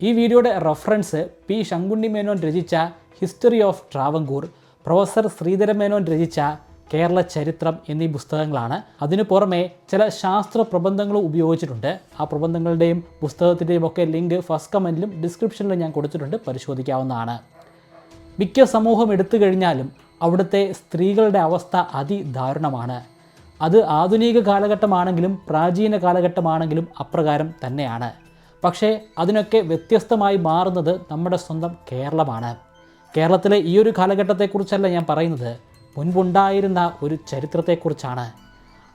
ഈ വീഡിയോയുടെ reference P Sankunni Menon രചിച്ച history of Travancore professor Sreedharan Menon രചിച്ച കേരള ചരിത്രം എന്നീ പുസ്തകങ്ങളാണ്. അതിനു പുറമെ ചില ശാസ്ത്ര പ്രബന്ധങ്ങളും ഉപയോഗിച്ചിട്ടുണ്ട്. ആ പ്രബന്ധങ്ങളുടെയും പുസ്തകത്തിന്റെയും ഒക്കെ ലിങ്ക് ഫസ്റ്റ് കമന്റിലും ഡിസ്ക്രിപ്ഷനിലും ഞാൻ കൊടുത്തിട്ടുണ്ട്. പരിശോധിക്കാവുന്നതാണ്. മിക്ക സമൂഹം എടുത്തു കഴിഞ്ഞാലും അവിടുത്തെ സ്ത്രീകളുടെ അവസ്ഥ അതിദാരുണമാണ്. അത് ആധുനിക കാലഘട്ടമാണെങ്കിലും പ്രാചീന കാലഘട്ടമാണെങ്കിലും അപ്രകാരം തന്നെയാണ്. പക്ഷേ അതിനൊക്കെ വ്യത്യസ്തമായി മാറുന്നത് നമ്മുടെ സ്വന്തം കേരളമാണ്. കേരളത്തിലെ ഈ ഒരു കാലഘട്ടത്തെക്കുറിച്ചല്ല ഞാൻ പറയുന്നത്. മുൻപുണ്ടായിരുന്ന ഒരു ചരിത്രത്തെക്കുറിച്ചാണ്.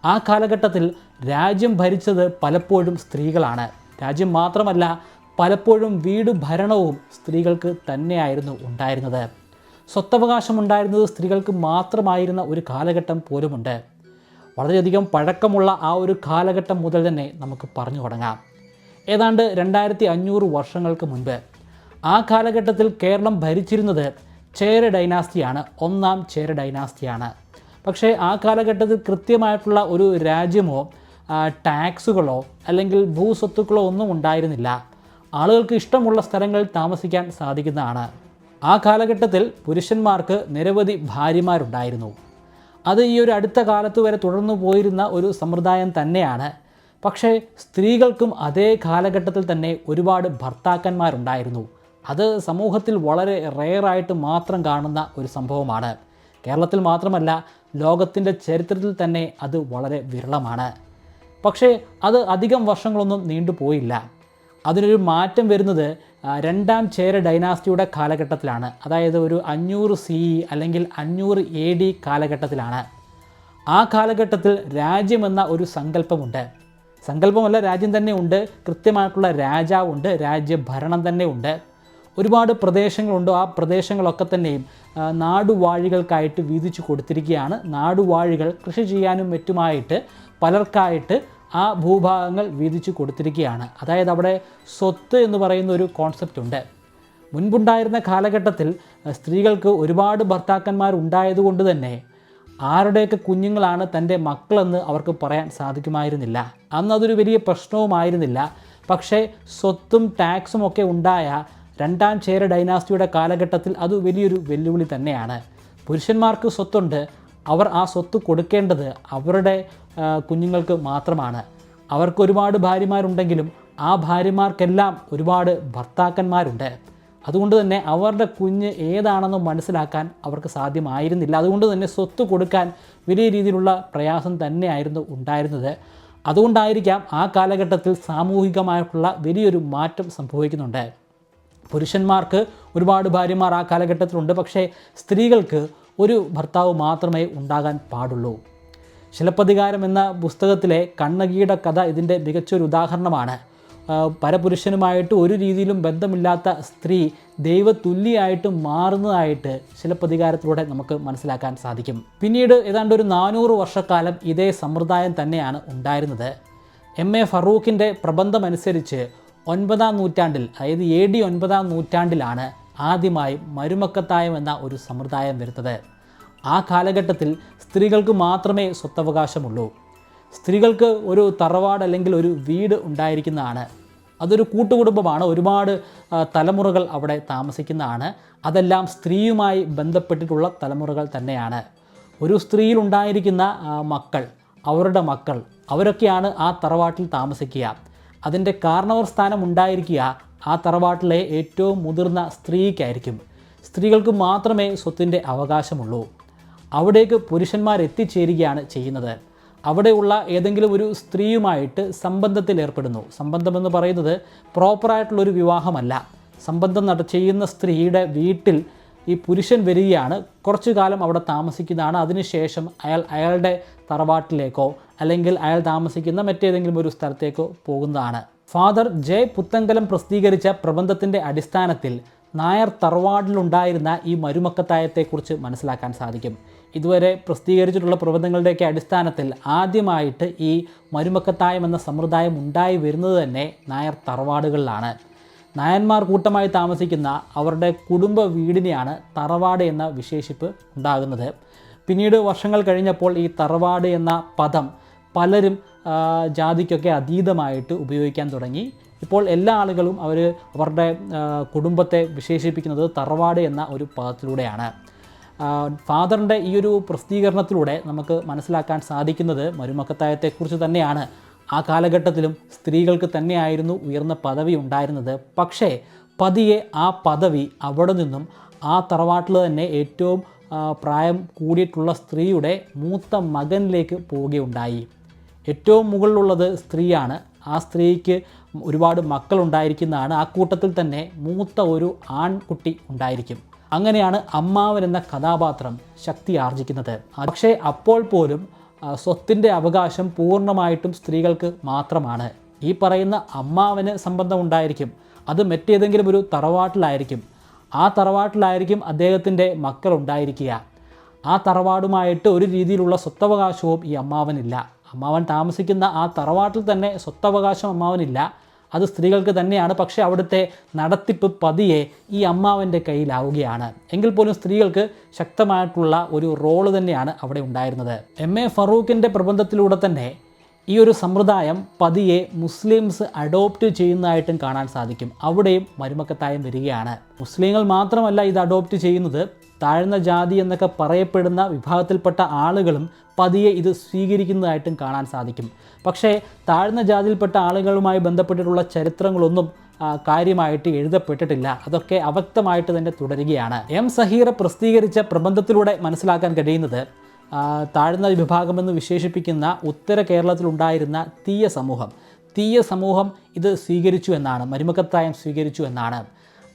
ആ കാലഘട്ടത്തിൽ രാജ്യം ഭരിച്ചത് പലപ്പോഴും സ്ത്രീകളാണ്. രാജ്യം മാത്രമല്ല പലപ്പോഴും വീട് ഭരണവും സ്ത്രീകൾക്ക് തന്നെയായിരുന്നു ഉണ്ടായിരുന്നത്. സ്വത്തവകാശം ഉണ്ടായിരുന്നത് സ്ത്രീകൾക്ക് മാത്രമായിരുന്ന ഒരു കാലഘട്ടം പോലുമുണ്ട്. വളരെയധികം പഴക്കമുള്ള ആ ഒരു കാലഘട്ടം മുതൽ തന്നെ നമുക്ക് പറഞ്ഞു തുടങ്ങാം. ഏതാണ്ട് രണ്ടായിരത്തി അഞ്ഞൂറ് വർഷങ്ങൾക്ക് മുൻപ്. ആ കാലഘട്ടത്തിൽ കേരളം ഭരിച്ചിരുന്നത് ചേര ഡൈനാസ്റ്റിയാണ് ഒന്നാം ചേര ഡൈനാസ്റ്റിയാണ് പക്ഷേ ആ കാലഘട്ടത്തിൽ കൃത്യമായിട്ടുള്ള ഒരു രാജ്യമോ ടാക്സുകളോ അല്ലെങ്കിൽ ഭൂസ്വത്തുക്കളോ ഒന്നും ഉണ്ടായിരുന്നില്ല. ആളുകൾക്ക് ഇഷ്ടമുള്ള സ്ഥലങ്ങളിൽ താമസിക്കാൻ സാധിക്കുന്നതാണ്. ആ കാലഘട്ടത്തിൽ പുരുഷന്മാർക്ക് നിരവധി ഭാര്യമാരുണ്ടായിരുന്നു. അത് ഈ ഒരു അടുത്ത കാലത്ത് വരെ തുടർന്നു പോയിരുന്ന ഒരു സമ്പ്രദായം തന്നെയാണ് പക്ഷേ സ്ത്രീകൾക്കും അതേ കാലഘട്ടത്തിൽ തന്നെ ഒരുപാട് ഭർത്താക്കന്മാരുണ്ടായിരുന്നു. അത് സമൂഹത്തിൽ വളരെ റെയറായിട്ട് മാത്രം കാണുന്ന ഒരു സംഭവമാണ്. കേരളത്തിൽ മാത്രമല്ല ലോകത്തിന്റെ ചരിത്രത്തിൽ തന്നെ അത് വളരെ വിരളമാണ്. പക്ഷേ അത് അധികം വർഷങ്ങളൊന്നും നീണ്ടുപോയില്ല അതിനൊരു മാറ്റം വരുന്നത് രണ്ടാം ചേര ഡൈനാസ്റ്റിയുടെ കാലഘട്ടത്തിലാണ്. അതായത് ഒരു അഞ്ഞൂറ് സി അല്ലെങ്കിൽ അഞ്ഞൂറ് എ ഡി കാലഘട്ടത്തിലാണ്. ആ കാലഘട്ടത്തിൽ രാജ്യമെന്ന ഒരു സങ്കല്പമുണ്ട്. സങ്കല്പമല്ല രാജ്യം തന്നെ ഉണ്ട് കൃത്യമായിട്ടുള്ള രാജാവുണ്ട് രാജ്യഭരണം തന്നെ ഉണ്ട്. ഒരുപാട് പ്രദേശങ്ങളുണ്ട് ആ പ്രദേശങ്ങളൊക്കെ തന്നെയും നാടുവാഴികൾക്കായിട്ട് വീതിച്ചു കൊടുത്തിരിക്കുകയാണ്. നാടുവാഴികൾ കൃഷി ചെയ്യാനും മറ്റുമായിട്ട് പലർക്കായിട്ട് ആ ഭൂഭാഗങ്ങൾ വീതിച്ചു കൊടുത്തിരിക്കുകയാണ്. അതായത് അവിടെ സ്വത്ത് എന്ന് പറയുന്ന ഒരു കോൺസെപ്റ്റ് ഉണ്ട്. മുൻപുണ്ടായിരുന്ന കാലഘട്ടത്തിൽ സ്ത്രീകൾക്ക് ഒരുപാട് ഭർത്താക്കന്മാർ ഉണ്ടായതുകൊണ്ട് തന്നെ ആരുടെയൊക്കെ കുഞ്ഞുങ്ങളാണ് തന്റെ മക്കളെന്ന് അവർക്ക് പറയാൻ സാധിക്കുമായിരുന്നില്ല. അന്ന് അതൊരു വലിയ പ്രശ്നവുമായിരുന്നില്ല. പക്ഷേ സ്വത്തും ടാക്സും ഒക്കെ ഉണ്ടായ രണ്ടാം ചേര ഡൈനാസ്റ്റിയുടെ കാലഘട്ടത്തിൽ അത് വലിയൊരു വെല്ലുവിളി തന്നെയാണ്. പുരുഷന്മാർക്ക് സ്വത്തുണ്ട്. അവർ ആ സ്വത്ത് കൊടുക്കേണ്ടത് അവരുടെ കുഞ്ഞുങ്ങൾക്ക് മാത്രമാണ്. അവർക്ക് ഒരുപാട് ഭാര്യമാരുണ്ടെങ്കിലും ആ ഭാര്യമാർക്കെല്ലാം ഒരുപാട് ഭർത്താക്കന്മാരുണ്ട്. അതുകൊണ്ട് തന്നെ അവരുടെ കുഞ്ഞ് ഏതാണെന്ന് മനസ്സിലാക്കാൻ അവർക്ക് സാധ്യമായിരുന്നില്ല. അതുകൊണ്ട് തന്നെ സ്വത്ത് കൊടുക്കാൻ വലിയ രീതിയിലുള്ള പ്രയാസം തന്നെയായിരുന്നു ഉണ്ടായിരുന്നത്. അതുകൊണ്ടായിരിക്കാം ആ കാലഘട്ടത്തിൽ സാമൂഹികമായിട്ടുള്ള വലിയൊരു മാറ്റം സംഭവിക്കുന്നുണ്ട്. പുരുഷന്മാർക്ക് ഒരുപാട് ഭാര്യമാർ ആ കാലഘട്ടത്തിലുണ്ട്. പക്ഷേ സ്ത്രീകൾക്ക് ഒരു ഭർത്താവ് മാത്രമേ ഉണ്ടാകാൻ പാടുള്ളൂ. ശിലപ്പതികാരം എന്ന പുസ്തകത്തിലെ കണ്ണകിയുടെ കഥ ഇതിന്റെ മികച്ചൊരു ഉദാഹരണമാണ്. പരപുരുഷനുമായിട്ട് ഒരു രീതിയിലും ബന്ധമില്ലാത്ത സ്ത്രീ ദൈവതുല്യായിട്ട് മാറുന്നതായിട്ട് ശിലപ്രതികാരത്തിലൂടെ നമുക്ക് മനസ്സിലാക്കാൻ സാധിക്കും. പിന്നീട് ഏതാണ്ട് ഒരു നാനൂറ് വർഷക്കാലം ഇതേ സമ്പ്രദായം തന്നെയാണ് ഉണ്ടായിരുന്നത്. എം എ ഫറൂഖിന്റെ പ്രബന്ധമനുസരിച്ച് ഒൻപതാം നൂറ്റാണ്ടിൽ അതായത് എ ഡി ഒൻപതാം നൂറ്റാണ്ടിലാണ് ആദ്യമായി മരുമക്കത്തായം എന്ന ഒരു സമ്പ്രദായം വരുന്നത്. ആ കാലഘട്ടത്തിൽ സ്ത്രീകൾക്ക് മാത്രമേ സ്വത്തവകാശമുള്ളൂ. സ്ത്രീകൾക്ക് ഒരു തറവാട് അല്ലെങ്കിൽ ഒരു വീട് ഉണ്ടായിരിക്കുന്നതാണ്. അതൊരു കൂട്ടുകുടുംബമാണ്. ഒരുപാട് തലമുറകൾ അവിടെ താമസിക്കുന്നതാണ്. അതെല്ലാം സ്ത്രീയുമായി ബന്ധപ്പെട്ടിട്ടുള്ള തലമുറകൾ തന്നെയാണ്. ഒരു സ്ത്രീയിൽ ഉണ്ടായിരിക്കുന്ന മക്കൾ അവരുടെ മക്കൾ അവരൊക്കെയാണ് ആ തറവാട്ടിൽ താമസിക്കുക. അതിന്റെ കാരണവർ സ്ഥാനം ഉണ്ടായിരിക്കുക ആ തറവാട്ടിലെ ഏറ്റവും മുതിർന്ന സ്ത്രീക്കായിരിക്കും. സ്ത്രീകൾക്ക് മാത്രമേ സ്വത്തിന്റെ അവകാശമുള്ളൂ. അവിടേക്ക് പുരുഷന്മാരെത്തിച്ചേരുകയാണ് ചെയ്യുന്നത്. അവിടെയുള്ള ഏതെങ്കിലും ഒരു സ്ത്രീയുമായിട്ട് സംബന്ധത്തിൽ ഏർപ്പെടുന്നു. സംബന്ധമെന്ന് പറയുന്നത് പ്രോപ്പറായിട്ടുള്ളൊരു വിവാഹമല്ല. സംബന്ധം നട ചെയ്യുന്ന സ്ത്രീയുടെ വീട്ടിൽ ഈ പുരുഷൻ വരികയാണ്. കുറച്ചു കാലം അവിടെ താമസിക്കുന്നതാണ്. അതിനുശേഷം അയാൾ അയാളുടെ തറവാട്ടിലേക്കോ അല്ലെങ്കിൽ അയാൾ താമസിക്കുന്ന മറ്റേതെങ്കിലും ഒരു സ്ഥലത്തേക്കോ പോകുന്നതാണ്. ഫാദർ ജെ പുത്തങ്കലം പ്രസിദ്ധീകരിച്ച പ്രബന്ധത്തിന്റെ അടിസ്ഥാനത്തിൽ നായർ തറവാടിലുണ്ടായിരുന്ന ഈ മരുമക്കത്തായത്തെക്കുറിച്ച് മനസ്സിലാക്കാൻ സാധിക്കും. ഇതുവരെ പ്രസിദ്ധീകരിച്ചിട്ടുള്ള പ്രബന്ധങ്ങളുടെയൊക്കെ അടിസ്ഥാനത്തിൽ ആദ്യമായിട്ട് ഈ മരുമക്കത്തായം എന്ന സമ്പ്രദായം ഉണ്ടായി വരുന്നത് തന്നെ നായർ തറവാടുകളിലാണ്. നായന്മാർ കൂട്ടമായി താമസിക്കുന്ന അവരുടെ കുടുംബ വീടിനെയാണ് തറവാട് എന്ന വിശേഷിപ്പ് ഉണ്ടാകുന്നത്. പിന്നീട് വർഷങ്ങൾ കഴിഞ്ഞപ്പോൾ ഈ തറവാട് എന്ന പദം പലരും ജാതിക്കൊക്കെ അതീതമായിട്ട് ഉപയോഗിക്കാൻ തുടങ്ങി. ഇപ്പോൾ എല്ലാ ആളുകളും അവർ അവരുടെ കുടുംബത്തെ വിശേഷിപ്പിക്കുന്നത് തറവാട് എന്ന ഒരു പദത്തിലൂടെയാണ്. ഫാദറിന്റെ ഈ ഒരു പ്രസിദ്ധീകരണത്തിലൂടെ നമുക്ക് മനസ്സിലാക്കാൻ സാധിക്കുന്നത് മരുമക്കത്തായത്തെക്കുറിച്ച് തന്നെയാണ്. ആ കാലഘട്ടത്തിലും സ്ത്രീകൾക്ക് തന്നെയായിരുന്നു ഉയർന്ന പദവി ഉണ്ടായിരുന്നത്. പക്ഷേ പതിയെ ആ പദവി അവിടെ നിന്നും ആ തറവാട്ടിൽ തന്നെ ഏറ്റവും പ്രായം കൂടിയിട്ടുള്ള സ്ത്രീയുടെ മൂത്ത മകനിലേക്ക് പോവുകയുണ്ടായി. ഏറ്റവും മുകളിലുള്ളത് സ്ത്രീയാണ്. ആ സ്ത്രീക്ക് ഒരുപാട് മക്കൾ മക്കളുണ്ടായിരിക്കുന്നതാണ്. ആ കൂട്ടത്തിൽ തന്നെ മൂത്ത ഒരു ആൺകുട്ടി ഉണ്ടായിരിക്കും. അങ്ങനെയാണ് അമ്മാവൻ എന്ന കഥാപാത്രം ശക്തി ആർജിക്കുന്നത്. പക്ഷേ അപ്പോൾ പോലും സ്വത്തിന്റെ അവകാശം പൂർണമായിട്ടും സ്ത്രീകൾക്ക് മാത്രമാണ്. ഈ പറയുന്ന അമ്മാവന് സംബന്ധം ഉണ്ടായിരിക്കും. അത് മറ്റേതെങ്കിലും ഒരു തറവാട്ടിലായിരിക്കും. ആ തറവാട്ടിലായിരിക്കും അദ്ദേഹത്തിന്റെ മക്കൾ ഉണ്ടായിരിക്കുക. ആ തറവാടുമായിട്ട് ഒരു രീതിയിലുള്ള സ്വത്തവകാശവും ഈ അമ്മാവനില്ല. അമ്മാവൻ താമസിക്കുന്ന ആ തറവാട്ടിൽ തന്നെ സ്വത്തവകാശം അമ്മാവനില്ല. അത് സ്ത്രീകൾക്ക് തന്നെയാണ്. പക്ഷേ അവിടുത്തെ നടത്തിപ്പ് പതിയെ ഈ അമ്മാവന്റെ കയ്യിലാവുകയാണ്. എങ്കിൽ പോലും സ്ത്രീകൾക്ക് ശക്തമായിട്ടുള്ള ഒരു റോൾ തന്നെയാണ് അവിടെ ഉണ്ടായിരുന്നത്. എം എ ഫറൂഖിന്റെ പ്രബന്ധത്തിലൂടെ തന്നെ ഈ ഒരു സമ്പ്രദായം പതിയെ മുസ്ലിംസ് അഡോപ്റ്റ് ചെയ്യുന്നതായിട്ടും കാണാൻ സാധിക്കും. അവിടെയും മരുമക്കത്തായം വരികയാണ്. മുസ്ലിങ്ങൾ മാത്രമല്ല ഇത് അഡോപ്റ്റ് ചെയ്യുന്നത്. താഴ്ന്ന ജാതി എന്നൊക്കെ പറയപ്പെടുന്ന വിഭാഗത്തിൽപ്പെട്ട ആളുകളും പതിയെ ഇത് സ്വീകരിക്കുന്നതായിട്ടും കാണാൻ സാധിക്കും. പക്ഷേ താഴ്ന്ന ജാതിയിൽപ്പെട്ട ആളുകളുമായി ബന്ധപ്പെട്ടിട്ടുള്ള ചരിത്രങ്ങളൊന്നും കാര്യമായിട്ട് എഴുതപ്പെട്ടിട്ടില്ല. അതൊക്കെ അവ്യക്തമായിട്ട് തന്നെ തുടരുകയാണ്. എം സഹീറ പ്രസിദ്ധീകരിച്ച പ്രബന്ധത്തിലൂടെ മനസ്സിലാക്കാൻ കഴിയുന്നത് താഴ്ന്ന വിഭാഗമെന്ന് വിശേഷിപ്പിക്കുന്ന ഉത്തര കേരളത്തിലുണ്ടായിരുന്ന തീയ സമൂഹം. തീയ സമൂഹം ഇത് സ്വീകരിച്ചു എന്നാണ് മരുമക്കത്തായം സ്വീകരിച്ചു എന്നാണ്.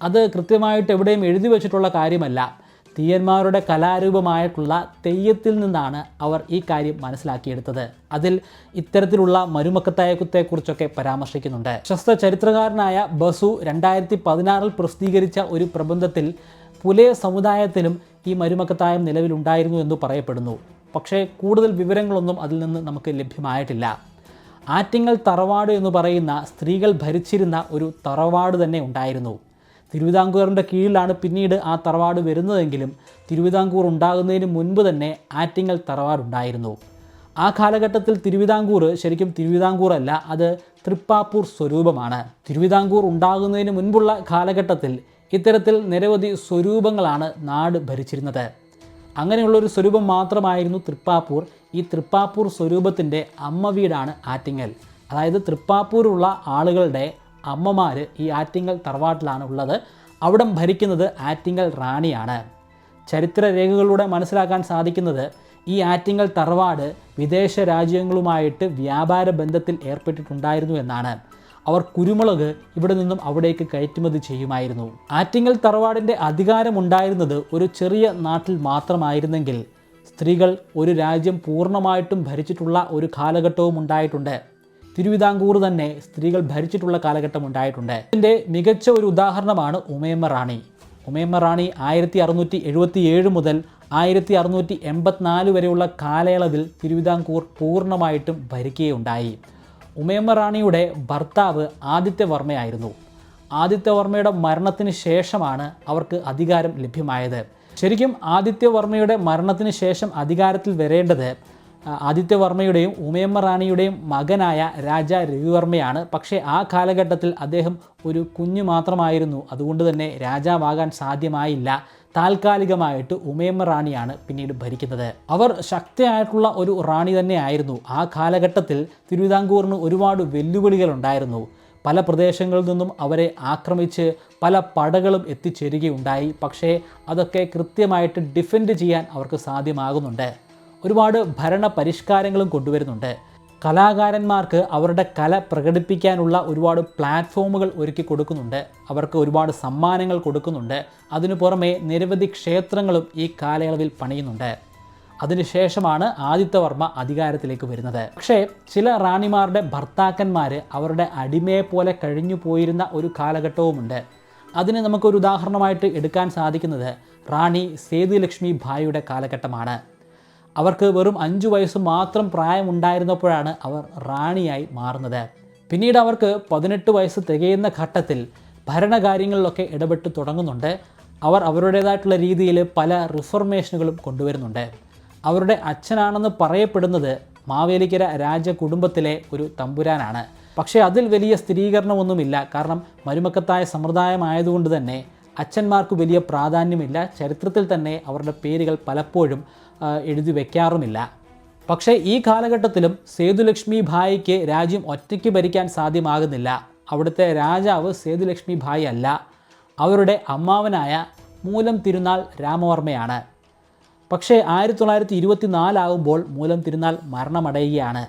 അത് കൃത്യമായിട്ട് എവിടെയും എഴുതി വച്ചിട്ടുള്ള കാര്യമല്ല. തീയന്മാരുടെ കലാരൂപമായിട്ടുള്ള തെയ്യത്തിൽ നിന്നാണ് അവർ ഈ കാര്യം മനസ്സിലാക്കിയെടുത്തത്. അതിൽ ഇത്തരത്തിലുള്ള മരുമക്കത്തായക്കുത്തെക്കുറിച്ചൊക്കെ പരാമർശിക്കുന്നുണ്ട്. പ്രശസ്ത ചരിത്രകാരനായ ബസു രണ്ടായിരത്തി പതിനാറിൽ പ്രസിദ്ധീകരിച്ച ഒരു പ്രബന്ധത്തിൽ പുലയ സമുദായത്തിലും ഈ മരുമക്കത്തായം നിലവിലുണ്ടായിരുന്നു എന്ന് പറയപ്പെടുന്നു. പക്ഷേ കൂടുതൽ വിവരങ്ങളൊന്നും അതിൽ നിന്ന് നമുക്ക് ലഭ്യമായിട്ടില്ല. ആറ്റിങ്ങൽ തറവാട് എന്ന് പറയുന്ന സ്ത്രീകൾ ഭരിച്ചിരുന്ന ഒരു തറവാട് തന്നെ ഉണ്ടായിരുന്നു. തിരുവിതാംകൂറിന്റെ കീഴിലാണ് പിന്നീട് ആ തറവാട് വരുന്നതെങ്കിലും തിരുവിതാംകൂർ ഉണ്ടാകുന്നതിന് മുൻപ് തന്നെ ആറ്റിങ്ങൽ തറവാടുണ്ടായിരുന്നു. ആ കാലഘട്ടത്തിൽ തിരുവിതാംകൂർ ശരിക്കും തിരുവിതാംകൂർ അല്ല അത് തൃപ്പാപ്പൂർ സ്വരൂപമാണ്. തിരുവിതാംകൂർ ഉണ്ടാകുന്നതിന് മുൻപുള്ള കാലഘട്ടത്തിൽ ഇത്തരത്തിൽ നിരവധി സ്വരൂപങ്ങളാണ് നാട് ഭരിച്ചിരുന്നത്. അങ്ങനെയുള്ള ഒരു സ്വരൂപം മാത്രമായിരുന്നു തൃപ്പാപ്പൂർ. ഈ തൃപ്പാപ്പൂർ സ്വരൂപത്തിന്റെ അമ്മ വീടാണ് ആറ്റിങ്ങൽ. അതായത് തൃപ്പാപ്പൂരുള്ള ആളുകളുടെ അമ്മമാർ ഈ ആറ്റിങ്ങൽ തറവാട്ടിലാണ് ഉള്ളത്. അവിടം ഭരിക്കുന്നത് ആറ്റിങ്ങൽ റാണിയാണ്. ചരിത്ര രേഖകളിലൂടെ മനസ്സിലാക്കാൻ സാധിക്കുന്നത് ഈ ആറ്റിങ്ങൽ തറവാട് വിദേശ രാജ്യങ്ങളുമായിട്ട് വ്യാപാര ബന്ധത്തിൽ ഏർപ്പെട്ടിട്ടുണ്ടായിരുന്നു എന്നാണ്. അവർ കുരുമുളക് ഇവിടെ നിന്നും അവിടേക്ക് കയറ്റുമതി ചെയ്യുമായിരുന്നു. ആറ്റിങ്ങൽ തറവാടിന്റെ അധികാരമുണ്ടായിരുന്നത് ഒരു ചെറിയ നാട്ടിൽ മാത്രമായിരുന്നെങ്കിൽ സ്ത്രീകൾ ഒരു രാജ്യം പൂർണമായിട്ടും ഭരിച്ചിട്ടുള്ള ഒരു കാലഘട്ടവും ഉണ്ടായിട്ടുണ്ട്. തിരുവിതാംകൂർ തന്നെ സ്ത്രീകൾ ഭരിച്ചിട്ടുള്ള കാലഘട്ടം ഉണ്ടായിട്ടുണ്ട്. ഇതിന്റെ മികച്ച ഒരു ഉദാഹരണമാണ് ഉമയമ്മ റാണി. ഉമയമ്മ റാണി ആയിരത്തി അറുന്നൂറ്റി എഴുപത്തി ഏഴ് മുതൽ ആയിരത്തി അറുന്നൂറ്റി എൺപത്തിനാല് വരെയുള്ള കാലയളവിൽ തിരുവിതാംകൂർ പൂർണമായിട്ടും ഭരിക്കുകയുണ്ടായി. ഉമയമ്മ റാണിയുടെ ഭർത്താവ് ആദിത്യവർമ്മയായിരുന്നു. ആദിത്യവർമ്മയുടെ മരണത്തിന് ശേഷമാണ് അവർക്ക് അധികാരം ലഭ്യമായത്. ശരിക്കും ആദിത്യവർമ്മയുടെ മരണത്തിന് ശേഷം അധികാരത്തിൽ വരേണ്ടത് ആദിത്യവർമ്മയുടെയും ഉമയമ്മ റാണിയുടെയും മകനായ രാജ രവിവർമ്മയാണ്. പക്ഷേ ആ കാലഘട്ടത്തിൽ അദ്ദേഹം ഒരു കുഞ്ഞു മാത്രമായിരുന്നു. അതുകൊണ്ട് തന്നെ രാജാവാകാൻ സാധ്യമായില്ല. താൽക്കാലികമായിട്ട് ഉമയമ്മ റാണിയാണ് പിന്നീട് ഭരിക്കുന്നത്. അവർ ശക്തിയായിട്ടുള്ള ഒരു റാണി തന്നെയായിരുന്നു. ആ കാലഘട്ടത്തിൽ തിരുവിതാംകൂറിന് ഒരുപാട് വെല്ലുവിളികൾ ഉണ്ടായിരുന്നു പല പ്രദേശങ്ങളിൽ നിന്നും അവരെ ആക്രമിച്ച് പല പടകളും എത്തിച്ചേരുകയുണ്ടായി. പക്ഷേ അതൊക്കെ കൃത്യമായിട്ട് ഡിഫെൻഡ് ചെയ്യാൻ അവർക്ക് സാധ്യമാകുന്നുണ്ട്. ഒരുപാട് ഭരണ പരിഷ്കാരങ്ങളും കൊണ്ടുവരുന്നുണ്ട്. കലാകാരന്മാർക്ക് അവരുടെ കല പ്രകടിപ്പിക്കാനുള്ള ഒരുപാട് പ്ലാറ്റ്ഫോമുകൾ ഒരുക്കി കൊടുക്കുന്നുണ്ട്. അവർക്ക് ഒരുപാട് സമ്മാനങ്ങൾ കൊടുക്കുന്നുണ്ട്. അതിനു പുറമെ നിരവധി ക്ഷേത്രങ്ങളും ഈ കാലയളവിൽ പണിയുന്നുണ്ട്. അതിനുശേഷമാണ് ആദിത്യവർമ്മ അധികാരത്തിലേക്ക് വരുന്നത്. പക്ഷേ ചില റാണിമാരുടെ ഭർത്താക്കന്മാർ അവരുടെ അടിമയെ പോലെ കഴിഞ്ഞു പോയിരുന്ന ഒരു കാലഘട്ടവുമുണ്ട്. അതിന് നമുക്കൊരു ഉദാഹരണമായിട്ട് എടുക്കാൻ സാധിക്കുന്നത് റാണി സേതുലക്ഷ്മി ഭായിയുടെ കാലഘട്ടമാണ്. അവർക്ക് വെറും അഞ്ചു വയസ്സ് മാത്രം പ്രായമുണ്ടായിരുന്നപ്പോഴാണ് അവർ റാണിയായി മാറുന്നത്. പിന്നീട് അവർക്ക് പതിനെട്ട് വയസ്സ് തികയുന്ന ഘട്ടത്തിൽ ഭരണകാര്യങ്ങളിലൊക്കെ ഇടപെട്ട് തുടങ്ങുന്നുണ്ട്. അവർ അവരുടേതായിട്ടുള്ള രീതിയിൽ പല റിഫർമേഷനുകളും കൊണ്ടുവരുന്നുണ്ട്. അവരുടെ അച്ഛനാണെന്ന് പറയപ്പെടുന്നത് മാവേലിക്കര രാജകുടുംബത്തിലെ ഒരു തമ്പുരാനാണ്. പക്ഷേ അതിൽ വലിയ സ്ഥിരീകരണമൊന്നുമില്ല. കാരണം മരുമക്കത്തായ സമ്പ്രദായമായതുകൊണ്ട് തന്നെ അച്ഛന്മാർക്ക് വലിയ പ്രാധാന്യമില്ല. ചരിത്രത്തിൽ തന്നെ അവരുടെ പേരുകൾ പലപ്പോഴും എഴുതി വയ്ക്കാറുമില്ല പക്ഷേ ഈ കാലഘട്ടത്തിലും സേതുലക്ഷ്മി ഭായിക്ക് രാജ്യം ഒറ്റയ്ക്ക് ഭരിക്കാൻ സാധ്യമാകുന്നില്ല. അവിടുത്തെ രാജാവ് സേതുലക്ഷ്മി ഭായി അല്ല. അവരുടെ അമ്മാവനായ മൂലം തിരുനാൾ രാമവർമ്മയാണ്. പക്ഷേ ആയിരത്തി തൊള്ളായിരത്തി ഇരുപത്തി നാലാകുമ്പോൾ മൂലം തിരുനാൾ മരണമടയുകയാണ്.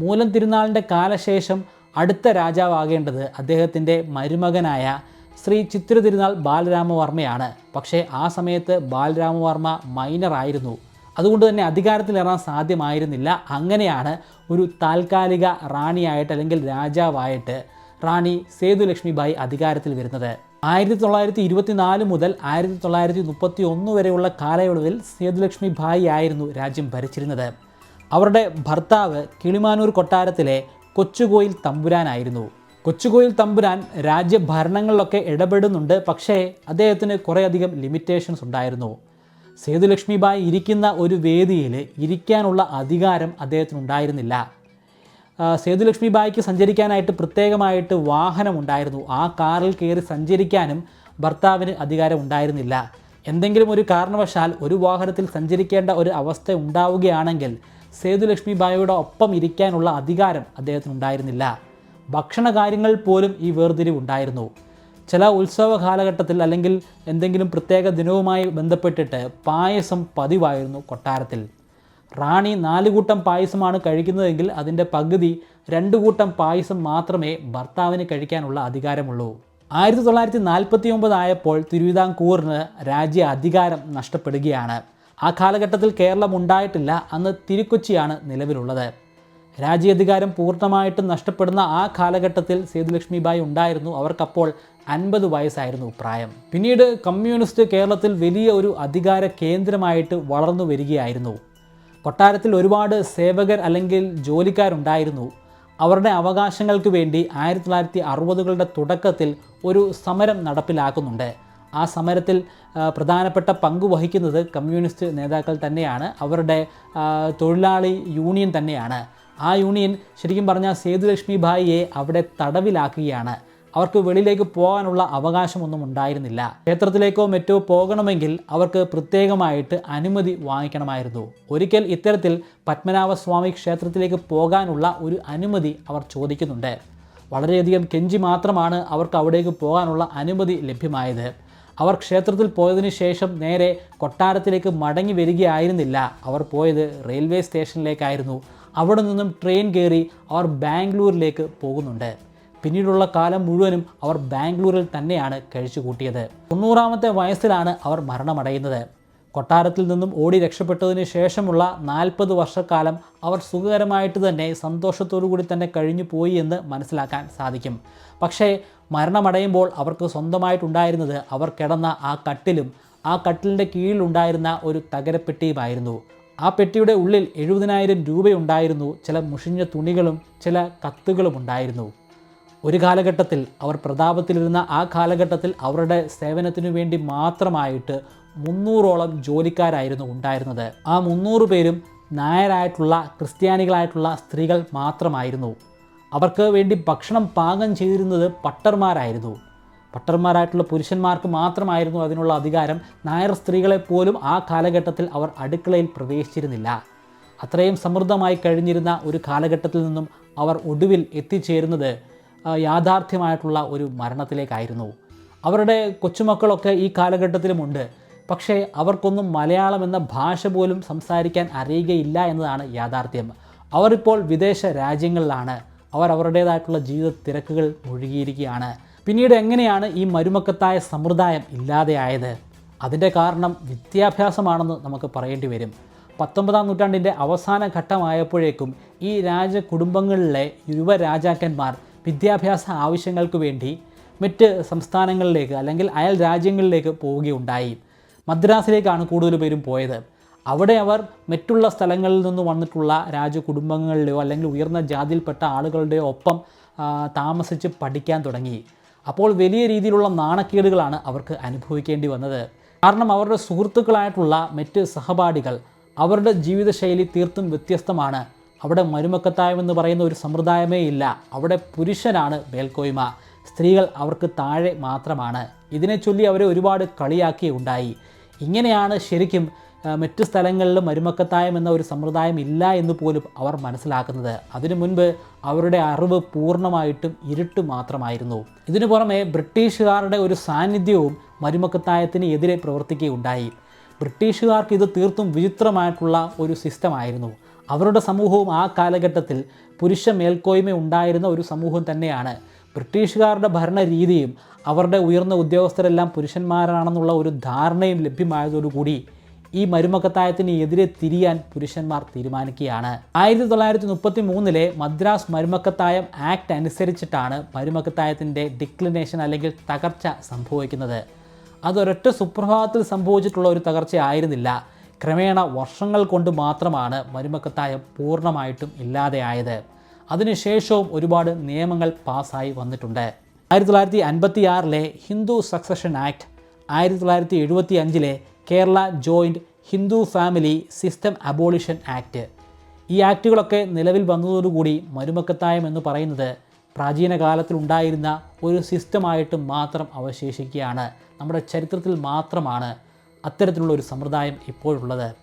മൂലം തിരുനാളിന്റെ കാലശേഷം അടുത്ത രാജാവാകേണ്ടത് അദ്ദേഹത്തിന്റെ മരുമകനായ ശ്രീ ചിത്ര തിരുനാൾ ബാലരാമവർമ്മയാണ്. പക്ഷേ ആ സമയത്ത് ബാലരാമവർമ്മ മൈനർ ആയിരുന്നു. അതുകൊണ്ട് തന്നെ അധികാരത്തിലേറാൻ സാധ്യമായിരുന്നില്ല. അങ്ങനെയാണ് ഒരു താൽക്കാലിക റാണിയായിട്ട് അല്ലെങ്കിൽ രാജാവായിട്ട് റാണി സേതുലക്ഷ്മിബായി അധികാരത്തിൽ വരുന്നത്. ആയിരത്തി തൊള്ളായിരത്തി ഇരുപത്തിനാല് മുതൽ ആയിരത്തി തൊള്ളായിരത്തി മുപ്പത്തി ഒന്ന് വരെയുള്ള കാലയളവിൽ സേതുലക്ഷ്മി ഭായി ആയിരുന്നു രാജ്യം ഭരിച്ചിരുന്നത്. അവരുടെ ഭർത്താവ് കിളിമാനൂർ കൊട്ടാരത്തിലെ കൊച്ചുകോയിൽ തമ്പുരാനായിരുന്നു. കൊച്ചുകോയിൽ തമ്പുരാൻ രാജ്യഭരണങ്ങളിലൊക്കെ ഇടപെടുന്നുണ്ട്. പക്ഷേ അദ്ദേഹത്തിന് കുറേയധികം ലിമിറ്റേഷൻസ് ഉണ്ടായിരുന്നു. സേതുലക്ഷ്മിബായി ഇരിക്കുന്ന ഒരു വേദിയിൽ ഇരിക്കാനുള്ള അധികാരം അദ്ദേഹത്തിന് ഉണ്ടായിരുന്നില്ല സേതുലക്ഷ്മി ബായിക്ക് സഞ്ചരിക്കാനായിട്ട് പ്രത്യേകമായിട്ട് വാഹനം ഉണ്ടായിരുന്നു ആ കാറിൽ കയറി സഞ്ചരിക്കാനും ഭർത്താവിന് അധികാരം ഉണ്ടായിരുന്നില്ല. എന്തെങ്കിലും ഒരു കാരണവശാൽ ഒരു വാഹനത്തിൽ സഞ്ചരിക്കേണ്ട ഒരു അവസ്ഥ ഉണ്ടാവുകയാണെങ്കിൽ സേതുലക്ഷ്മി ബായിയുടെ ഒപ്പം ഇരിക്കാനുള്ള അധികാരം അദ്ദേഹത്തിനുണ്ടായിരുന്നില്ല. ഭക്ഷണ കാര്യങ്ങൾ പോലും ഈ വേർതിരിവുണ്ടായിരുന്നു. ചില ഉത്സവ കാലഘട്ടത്തിൽ അല്ലെങ്കിൽ എന്തെങ്കിലും പ്രത്യേക ദിനവുമായി ബന്ധപ്പെട്ടിട്ട് പായസം പതിവായിരുന്നു കൊട്ടാരത്തിൽ. റാണി നാല് കൂട്ടം പായസമാണ് കഴിക്കുന്നതെങ്കിൽ അതിന്റെ പകുതി രണ്ട് കൂട്ടം പായസം മാത്രമേ ഭർത്താവിന് കഴിക്കാനുള്ള അധികാരമുള്ളൂ. ആയിരത്തി തൊള്ളായിരത്തി നാൽപ്പത്തി ഒമ്പത് ആയപ്പോൾ തിരുവിതാംകൂറിന് രാജ്യ അധികാരം നഷ്ടപ്പെടുകയാണ്. ആ കാലഘട്ടത്തിൽ കേരളം ഉണ്ടായിട്ടില്ല. അന്ന് തിരുക്കൊച്ചിയാണ് നിലവിലുള്ളത്. രാജ്യാധികാരം പൂർണമായിട്ടും നഷ്ടപ്പെടുന്ന ആ കാലഘട്ടത്തിൽ സേതുലക്ഷ്മി സേതുലക്ഷ്മിബായി ഉണ്ടായിരുന്നു. അവർക്കപ്പോൾ അൻപത് വയസ്സായിരുന്നു പ്രായം. പിന്നീട് കമ്മ്യൂണിസ്റ്റ് കേരളത്തിൽ വലിയ ഒരു അധികാര കേന്ദ്രമായിട്ട് വളർന്നു വരികയായിരുന്നു. കൊട്ടാരത്തിൽ ഒരുപാട് സേവകർ അല്ലെങ്കിൽ ജോലിക്കാരുണ്ടായിരുന്നു. അവരുടെ അവകാശങ്ങൾക്ക് വേണ്ടി ആയിരത്തി തൊള്ളായിരത്തി അറുപതുകളുടെ തുടക്കത്തിൽ ഒരു സമരം നടപ്പിലാക്കുന്നുണ്ട്. ആ സമരത്തിൽ പ്രധാനപ്പെട്ട പങ്ക് വഹിക്കുന്നത് കമ്മ്യൂണിസ്റ്റ് നേതാക്കൾ തന്നെയാണ്. അവരുടെ തൊഴിലാളി യൂണിയൻ തന്നെയാണ്. ആ യൂണിയൻ ശരിക്കും പറഞ്ഞാൽ സേതുലക്ഷ്മി ഭായിയെ അവിടെ തടവിലാക്കുകയാണ്. അവർക്ക് വെളിയിലേക്ക് പോകാനുള്ള അവകാശമൊന്നും ഉണ്ടായിരുന്നില്ല. ക്ഷേത്രത്തിലേക്കോ മറ്റോ പോകണമെങ്കിൽ അവർക്ക് പ്രത്യേകമായിട്ട് അനുമതി വാങ്ങിക്കണമായിരുന്നു. ഒരിക്കൽ ഇത്തരത്തിൽ പത്മനാഭസ്വാമി ക്ഷേത്രത്തിലേക്ക് പോകാനുള്ള ഒരു അനുമതി അവർ ചോദിക്കുന്നുണ്ട്. വളരെയധികം കെഞ്ചി മാത്രമാണ് അവർക്ക് അവിടേക്ക് പോകാനുള്ള അനുമതി ലഭ്യമായത്. അവർ ക്ഷേത്രത്തിൽ പോയതിനു ശേഷം നേരെ കൊട്ടാരത്തിലേക്ക് മടങ്ങി വരികയായിരുന്നില്ല. അവർ പോയത് റെയിൽവേ സ്റ്റേഷനിലേക്കായിരുന്നു. അവിടെ നിന്നും ട്രെയിൻ കയറി അവർ ബാംഗ്ലൂരിലേക്ക് പോകുന്നുണ്ട്. പിന്നീടുള്ള കാലം മുഴുവനും അവർ ബാംഗ്ലൂരിൽ തന്നെയാണ് കഴിച്ചു കൂട്ടിയത് തൊണ്ണൂറാമത്തെ വയസ്സിലാണ് അവർ മരണമടയുന്നത്. കൊട്ടാരത്തിൽ നിന്നും ഓടി രക്ഷപ്പെട്ടതിന് ശേഷമുള്ള നാൽപ്പത് വർഷക്കാലം അവർ സുഖകരമായിട്ട് തന്നെ സന്തോഷത്തോടു കൂടി തന്നെ കഴിഞ്ഞു പോയി എന്ന് മനസ്സിലാക്കാൻ സാധിക്കും. പക്ഷേ മരണമടയുമ്പോൾ അവർക്ക് സ്വന്തമായിട്ടുണ്ടായിരുന്നത് അവർ കിടന്ന ആ കട്ടിലും ആ കട്ടിലിന്റെ കീഴിലുണ്ടായിരുന്ന ഒരു തകരപ്പെട്ടിയുമായിരുന്നു. ആ പെട്ടിയുടെ ഉള്ളിൽ എഴുപതിനായിരം രൂപയുണ്ടായിരുന്നു ചില മുഷിഞ്ഞ തുണികളും ചില കത്തുകളും ഉണ്ടായിരുന്നു. ഒരു കാലഘട്ടത്തിൽ അവർ പ്രതാപത്തിലിരുന്ന ആ കാലഘട്ടത്തിൽ അവരുടെ സേവനത്തിനു വേണ്ടി മാത്രമായിട്ട് മുന്നൂറോളം ജോലിക്കാരായിരുന്നു ഉണ്ടായിരുന്നത്. ആ മുന്നൂറ് പേരും നായരായിട്ടുള്ള ക്രിസ്ത്യാനികളായിട്ടുള്ള സ്ത്രീകൾ മാത്രമായിരുന്നു. അവർക്ക് വേണ്ടി ഭക്ഷണം പാകം ചെയ്തിരുന്നത് പട്ടർമാരായിരുന്നു. പട്ടർമാരായിട്ടുള്ള പുരുഷന്മാർക്ക് മാത്രമായിരുന്നു അതിനുള്ള അധികാരം. നായർ സ്ത്രീകളെ പോലും ആ കാലഘട്ടത്തിൽ അവർ അടുക്കളയിൽ പ്രവേശിച്ചിരുന്നില്ല. അത്രയും സമൃദ്ധമായി കഴിഞ്ഞിരുന്ന ഒരു കാലഘട്ടത്തിൽ നിന്നും അവർ ഒടുവിൽ എത്തിച്ചേരുന്നത് യാഥാർത്ഥ്യമായിട്ടുള്ള ഒരു മരണത്തിലേക്കായിരുന്നു. അവരുടെ കൊച്ചുമക്കളൊക്കെ ഈ കാലഘട്ടത്തിലുമുണ്ട് പക്ഷേ അവർക്കൊന്നും മലയാളം എന്ന ഭാഷ പോലും സംസാരിക്കാൻ അറിയുകയില്ല എന്നതാണ് യാഥാർത്ഥ്യം. അവരിപ്പോൾ വിദേശ രാജ്യങ്ങളിലാണ്. അവർ അവരുടേതായിട്ടുള്ള ജീവിത തിരക്കുകൾ മുഴുകിയിരിക്കുകയാണ് പിന്നീട് എങ്ങനെയാണ് ഈ മരുമക്കത്തായ സമ്പ്രദായം ഇല്ലാതെയായത് അതിന്റെ കാരണം വിദ്യാഭ്യാസമാണെന്ന് നമുക്ക് പറയേണ്ടി വരും. പത്തൊമ്പതാം നൂറ്റാണ്ടിന്റെ അവസാന ഘട്ടമായപ്പോഴേക്കും ഈ രാജകുടുംബങ്ങളിലെ യുവ രാജാക്കന്മാർ വിദ്യാഭ്യാസ ആവശ്യങ്ങൾക്ക് വേണ്ടി മറ്റ് സംസ്ഥാനങ്ങളിലേക്ക് അല്ലെങ്കിൽ അയൽ രാജ്യങ്ങളിലേക്ക് പോവുകയുണ്ടായി. മദ്രാസിലേക്കാണ് കൂടുതൽ പേരും പോയത്. അവിടെ അവർ മറ്റുള്ള സ്ഥലങ്ങളിൽ നിന്ന് വന്നിട്ടുള്ള രാജകുടുംബങ്ങളിലെയോ അല്ലെങ്കിൽ ഉയർന്ന ജാതിയിൽപ്പെട്ട ആളുകളുടെയോ ഒപ്പം താമസിച്ച് പഠിക്കാൻ തുടങ്ങി. അപ്പോൾ വലിയ രീതിയിലുള്ള നാണക്കേടുകളാണ് അവർക്ക് അനുഭവിക്കേണ്ടി വന്നത്. കാരണം അവരുടെ സുഹൃത്തുക്കളായിട്ടുള്ള മറ്റ് സഹപാഠികൾ അവരുടെ ജീവിതശൈലി തീർത്തും വ്യത്യസ്തമാണ്. അവിടെ മരുമക്കത്തായം എന്ന് പറയുന്ന ഒരു സമ്പ്രദായമേ ഇല്ല. അവിടെ പുരുഷനാണ് മേൽക്കോയ്മ. സ്ത്രീകൾ അവർക്ക് താഴെ മാത്രമാണ്. ഇതിനെ ചൊല്ലി അവരെ ഒരുപാട് കളിയാക്കി ഉണ്ടായി ഇങ്ങനെയാണ് ശരിക്കും മറ്റ് സ്ഥലങ്ങളിൽ മരുമക്കത്തായം എന്ന ഒരു സമ്പ്രദായം ഇല്ല എന്ന് പോലും അവർ മനസ്സിലാക്കുന്നത്. അതിനു മുൻപ് അവരുടെ അറിവ് പൂർണമായിട്ടും ഇരുട്ട് മാത്രമായിരുന്നു. ഇതിനു പുറമെ ബ്രിട്ടീഷുകാരുടെ ഒരു സാന്നിധ്യവും മരുമക്കത്തായത്തിന് എതിരെ പ്രവർത്തിക്കുകയുണ്ടായി. ബ്രിട്ടീഷുകാർക്ക് ഇത് തീർത്തും വിചിത്രമായിട്ടുള്ള ഒരു സിസ്റ്റമായിരുന്നു. അവരുടെ സമൂഹവും ആ കാലഘട്ടത്തിൽ പുരുഷ മേൽക്കോയ്മ ഉണ്ടായിരുന്ന ഒരു സമൂഹം തന്നെയാണ്. ബ്രിട്ടീഷുകാരുടെ ഭരണരീതിയും അവരുടെ ഉയർന്ന ഉദ്യോഗസ്ഥരെല്ലാം പുരുഷന്മാരാണെന്നുള്ള ഒരു ധാരണയും ലഭ്യമായതോടുകൂടി ഈ മരുമക്കത്തായത്തിന് എതിരെ തിരിയാൻ പുരുഷന്മാർ തീരുമാനിക്കുകയാണ്. ആയിരത്തി തൊള്ളായിരത്തി മുപ്പത്തി മൂന്നിലെ മദ്രാസ് മരുമക്കത്തായം ആക്ട് അനുസരിച്ചിട്ടാണ് മരുമക്കത്തായത്തിന്റെ ഡിക്ലിനേഷൻ അല്ലെങ്കിൽ തകർച്ച സംഭവിക്കുന്നത്. അതൊരൊറ്റ സുപ്രഭാതത്തിൽ സംഭവിച്ചിട്ടുള്ള ഒരു തകർച്ച ആയിരുന്നില്ല ക്രമേണ വർഷങ്ങൾ കൊണ്ട് മാത്രമാണ് മരുമക്കത്തായം പൂർണമായിട്ടും ഇല്ലാതെയായത്. അതിനുശേഷവും ഒരുപാട് നിയമങ്ങൾ പാസ്സായി വന്നിട്ടുണ്ട്. ആയിരത്തി തൊള്ളായിരത്തി അൻപത്തി ആറിലെ ഹിന്ദു സക്സഷൻ ആക്ട് ആയിരത്തി തൊള്ളായിരത്തി എഴുപത്തി അഞ്ചിലെ Kerala joint Hindu family system abolition act. ഈ ആക്റ്റുകളൊക്കെ നിലവിൽ വന്നതോടുകൂടി മരുമക്കത്തായം എന്ന് പറയുന്നത് പ്രാചീന കാലത്തിൽ ഉണ്ടായിരുന്ന ഒരു സിസ്റ്റമായിട്ട് മാത്രം അവശേഷിക്കുകയാണ്. നമ്മുടെ ചരിത്രത്തിൽ മാത്രമാണ് അത്തരത്തിലുള്ള ഒരു സമ്പ്രദായം ഇപ്പോഴുള്ളത്.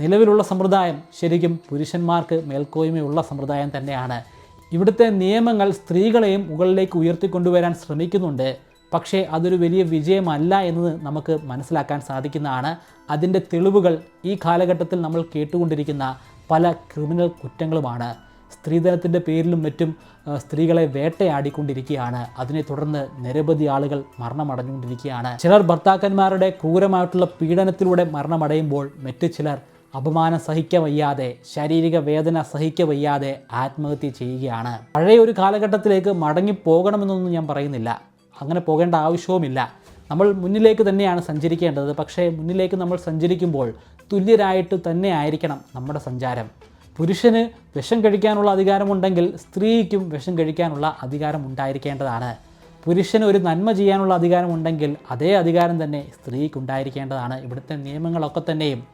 നിലവിലുള്ള സമ്പ്രദായം ശരിക്കും പുരുഷന്മാർക്ക് മേൽക്കോയ്മയുള്ള സമ്പ്രദായം തന്നെയാണ്. ഇവിടുത്തെ നിയമങ്ങൾ സ്ത്രീകളെയും മുകളിലേക്ക് ഉയർത്തിക്കൊണ്ടുവരാൻ ശ്രമിക്കുന്നുണ്ട്. പക്ഷേ അതൊരു വലിയ വിജയമല്ല എന്ന് നമുക്ക് മനസ്സിലാക്കാൻ സാധിക്കുന്നതാണ്. അതിന്റെ തെളിവുകൾ ഈ കാലഘട്ടത്തിൽ നമ്മൾ കേട്ടുകൊണ്ടിരിക്കുന്ന പല ക്രിമിനൽ കുറ്റങ്ങളുമാണ്. സ്ത്രീധനത്തിന്റെ പേരിലും മറ്റും സ്ത്രീകളെ വേട്ടയാടിക്കൊണ്ടിരിക്കുകയാണ്. അതിനെ തുടർന്ന് നിരവധി ആളുകൾ മരണമടഞ്ഞുകൊണ്ടിരിക്കുകയാണ്. ചിലർ ഭർത്താക്കന്മാരുടെ ക്രൂരമായിട്ടുള്ള പീഡനത്തിലൂടെ മരണമടയുമ്പോൾ മറ്റു ചിലർ അപമാനം സഹിക്ക വയ്യാതെ ശാരീരിക വേദന സഹിക്ക വയ്യാതെ ആത്മഹത്യ ചെയ്യുകയാണ്. പഴയ ഒരു കാലഘട്ടത്തിലേക്ക് മടങ്ങി പോകണമെന്നൊന്നും ഞാൻ പറയുന്നില്ല. അങ്ങനെ പോകേണ്ട ആവശ്യവുമില്ല. നമ്മൾ മുന്നിലേക്ക് തന്നെയാണ് സഞ്ചരിക്കേണ്ടത്. പക്ഷേ മുന്നിലേക്ക് നമ്മൾ സഞ്ചരിക്കുമ്പോൾ തുല്യരായിട്ട് തന്നെ ആയിരിക്കണം നമ്മുടെ സഞ്ചാരം. പുരുഷന് വിഷം കഴിക്കാനുള്ള അധികാരമുണ്ടെങ്കിൽ സ്ത്രീക്കും വിഷം കഴിക്കാനുള്ള അധികാരം ഉണ്ടായിരിക്കേണ്ടതാണ്. പുരുഷന് ഒരു നന്മ ചെയ്യാനുള്ള അധികാരമുണ്ടെങ്കിൽ അതേ അധികാരം തന്നെ സ്ത്രീക്ക് ഉണ്ടായിരിക്കേണ്ടതാണ്. ഇവിടുത്തെ നിയമങ്ങളൊക്കെ തന്നെയും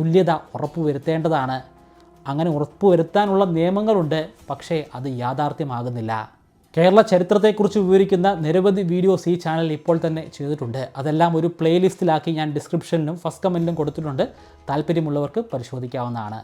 തുല്യത ഉറപ്പുവരുത്തേണ്ടതാണ്. അങ്ങനെ ഉറപ്പുവരുത്താനുള്ള നിയമങ്ങളുണ്ട്. പക്ഷേ അത് യാഥാർത്ഥ്യമാകുന്നില്ല. കേരള ചരിത്രത്തെക്കുറിച്ച് വിവരിക്കുന്ന നിരവധി വീഡിയോസ് ഈ ചാനൽ ഇപ്പോൾ തന്നെ ചെയ്തിട്ടുണ്ട്. അതെല്ലാം ഒരു പ്ലേലിസ്റ്റിലാക്കി ഞാൻ ഡിസ്ക്രിപ്ഷനിലും ഫസ്റ്റ് കമന്റിലും കൊടുത്തിട്ടുണ്ട്. താല്പര്യമുള്ളവർക്ക് പരിശോധിക്കാവുന്നതാണ്.